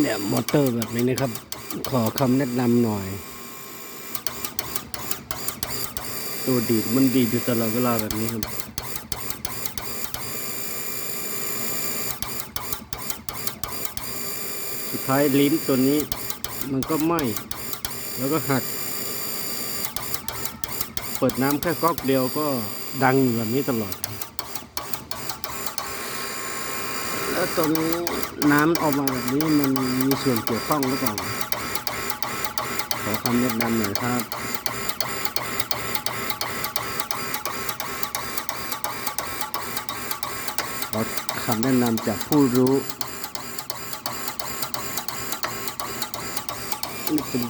เนี่ยมอเตอร์แบบนี้นะครับ ขอคำแนะนำหน่อย ตัวดีดมันดีดอยู่ตลอดเวลาแบบนี้ครับสุดท้ายลิ้นตัวนี้มันก็ไหม้แล้วก็หัก เปิดน้ำแค่ก๊อกเดียวก็ดังแบบนี้ตลอด แล้วตรงนี้น้ำออกมาแบบนี้มันมีส่วนเกี่ยวข้องหรือเปล่าขอคำแนะนำหน่อยครับขอคำแนะนำจากผู้รู้นี่เป็น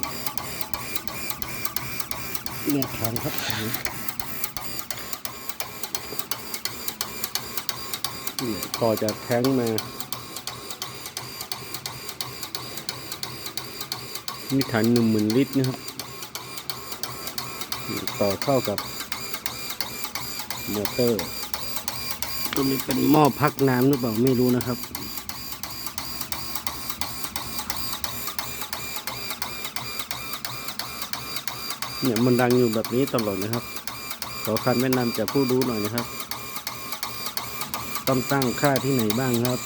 เนี่ยถังครับถังเนี่ย ต่อจากแท้งมา มีถังหนึ่งหมื่นลิตรนะครับ ต่อเข้ากับมอเตอร์ตัวนี้เป็นหม้อพักน้ำหรือเปล่าไม่รู้นะครับเนี่ยมันดังอยู่แบบนี้ตลอดนะครับ ขอคำแนะนำจากผู้รู้หน่อยนะครับ ต้องตั้งค่าที่ไหนบ้างครับ